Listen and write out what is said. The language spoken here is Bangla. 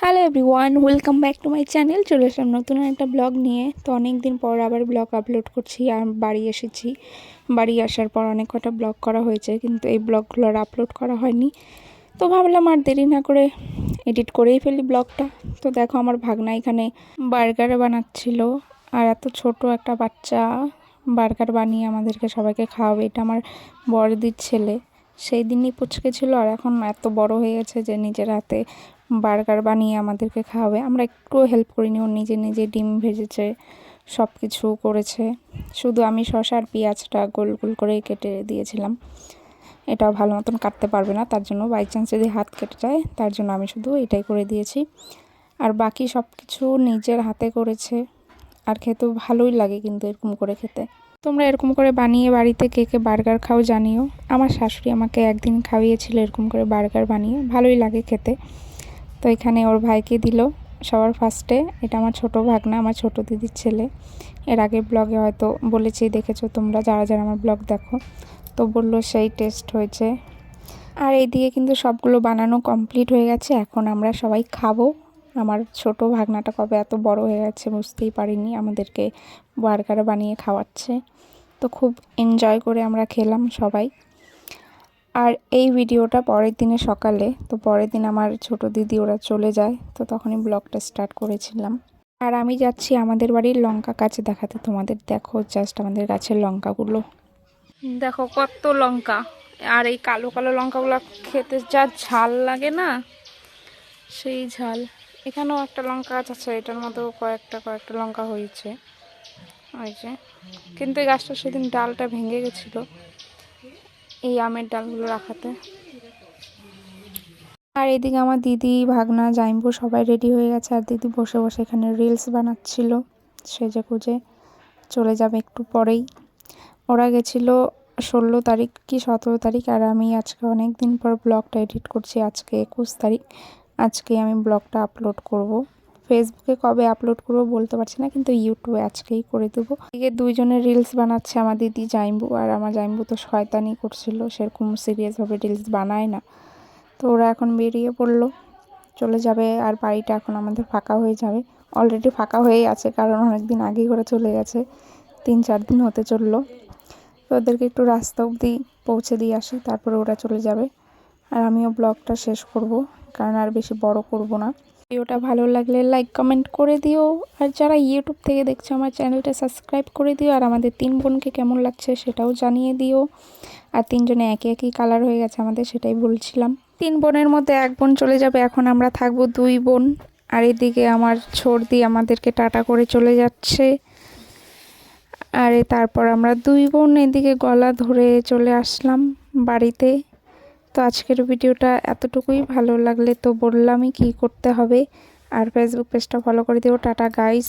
Hello everyone welcome back to my channel চলে আসলাম নতুন একটা ব্লগ নিয়ে। তো অনেক দিন পর আবার ব্লগ আপলোড করছি আর বাড়ি এসেছি। বাড়ি আসার পর অনেক কটা ব্লগ করা হয়েছে, কিন্তু এই ব্লগগুলো আর আপলোড করা হয়নি। তো ভাবলাম আর দেরি না করে এডিট করেই ফেলি ব্লগটা তো দেখো আমার ভাগনা এখানে বার্গার বানাচ্ছিল। আর এত ছোট একটা বাচ্চা বার্গার বানিয়ে আমাদেরকে সবাইকে খাওয়াবে, এটা আমার বড়দির ছেলে। সেই দিনই পুচকে ছিল আর এখন এত বড় হয়ে গেছে যে নিজের হাতে বার্গার বানিয়ে আমাদেরকে খাওয়াবে। আমরা একটুও হেল্প করিনি, ও নিজে নিজে ডিম ভেজেছে সব কিছু করেছে। শুধু আমি শসা আর পেঁয়াজটা গোল গোল করে কেটে দিয়েছিলাম। এটাও ভালো মতন কাটতে পারবে না, তার জন্য বাই চান্স যদি হাত কেটে যায়, তার জন্য আমি শুধু এটাই করে দিয়েছি। আর বাকি সব কিছু নিজের হাতে করেছে। আর খেতেও ভালোই লাগে কিন্তু এরকম করে খেতে। তোমরা এরকম করে বানিয়ে বাড়িতে কে কে বার্গার খাও জানিও। আমার শাশুড়ি আমাকে একদিন খাইয়েছিল এরকম করে বার্গার বানিয়ে, ভালোই লাগে খেতে। তো এখানে ওর ভাইকে দিল সবার ফার্স্টে এটা আমার ছোট ভাগনা, আমার ছোট দিদির ছেলে। এর আগে ব্লগে হয়তো বলেছি, দেখেছ তোমরা যারা যারা আমার ব্লগ দেখো। তো বলল সেই টেস্ট হয়েছে। আর এইদিকে কিন্তু সবগুলো বানানো কমপ্লিট হয়ে গেছে। এখন আমরা সবাই খাব। আমার ছোট ভাগনাটা কবে এত বড় হয়ে গেছে বুঝতেই পারিনি। আমাদেরকে বার্গার বানিয়ে খাওয়াচ্ছে। তো খুব এনজয় করে আমরা খেলাম সবাই। আর এই ভিডিওটা পরের দিনে সকালে, তো পরের দিন আমার ছোট দিদি ওরা চলে যায়, তো তখনই ব্লগটা স্টার্ট করেছিলাম। আর আমি যাচ্ছি আমাদের বাড়ির লঙ্কা গাছ দেখাতে, তোমাদের দেখো জাস্ট আমাদের গাছের লঙ্কাগুলো। দেখো কত লঙ্কা, আর এই কালো কালো লঙ্কাগুলো খেতে যা ঝাল লাগে না, সেই ঝাল। এখানেও একটা লঙ্কা গাছ আছে, এটার মধ্যেও কয়েকটা কয়েকটা লঙ্কা হয়েছে। ওই যে, কিন্তু এই গাছটা সেদিন ডালটা ভেঙে গেছিল। এই আমের ডালগুলো রাখাতে। আর এদিকে আমার দিদি, ভাগনা, জাইম্বু সবাই রেডি হয়ে গেছে। আর দিদি বসে বসে এখানে রিলস বানাচ্ছিল সেজে কুজে চলে যাবে একটু পরেই। ওরা গেছিল ষোলো তারিখ কি সতেরো তারিখ আর আমি আজকে অনেক দিন পর ব্লগটা এডিট করছি, আজকে একুশ তারিখ। আজকে আমি ব্লগটা আপলোড করব। ফেসবুকে কবে আপলোড করব বলতে পারছি না, কিন্তু ইউটিউবে আজকেই করে দেবো। এদিকে দুইজনের রিলস বানাচ্ছে আমার দিদি জাইম্বু, আর আমার জাইম্বু তো শয়তানি করছিল, সেরকম সিরিয়াসভাবে রিলস বানায় না। তো ওরা এখন বেরিয়ে পড়ল, চলে যাবে, আর বাড়িটা এখন আমাদের ফাঁকা হয়ে যাবে। অলরেডি ফাঁকা হয়েই আছে, কারণ অনেক দিন আগেই করে চলে গেছে, তিন চার দিন হতে চলল। তো ওদেরকে একটু রাস্তা অবধি পৌঁছে দিয়ে আসি, তারপরে ওরা চলে যাবে। আর আমিও ব্লগটা শেষ করব, কারণ আর বেশি বড় করব না। ভিডিওটা ভালো লাগলে লাইক কমেন্ট করে দিও। আর যারা ইউটিউব থেকে দেখছ, আমার চ্যানেলটা সাবস্ক্রাইব করে দিও। আর আমাদের তিন বোনকে কেমন লাগছে সেটাও জানিয়ে দিও। আর তিনজনে একই একই কালার হয়ে গেছে আমাদের, সেটাই বলছিলাম। তিন বোনের মধ্যে এক বোন চলে যাবে, এখন আমরা থাকব দুই বোন। আর এদিকে আমার ছর্দি আমাদেরকে টাটা করে চলে যাচ্ছে। আর তারপর আমরা দুই বোন, এদিকে গলা ধরে চলে আসলাম বাড়িতে। তো আজকের ভিডিওটা এতটুকুই। ভালো লাগলে তো বললামই কি করতে হবে। আর ফেসবুক পেজটা ফলো করে দিও। Tata guys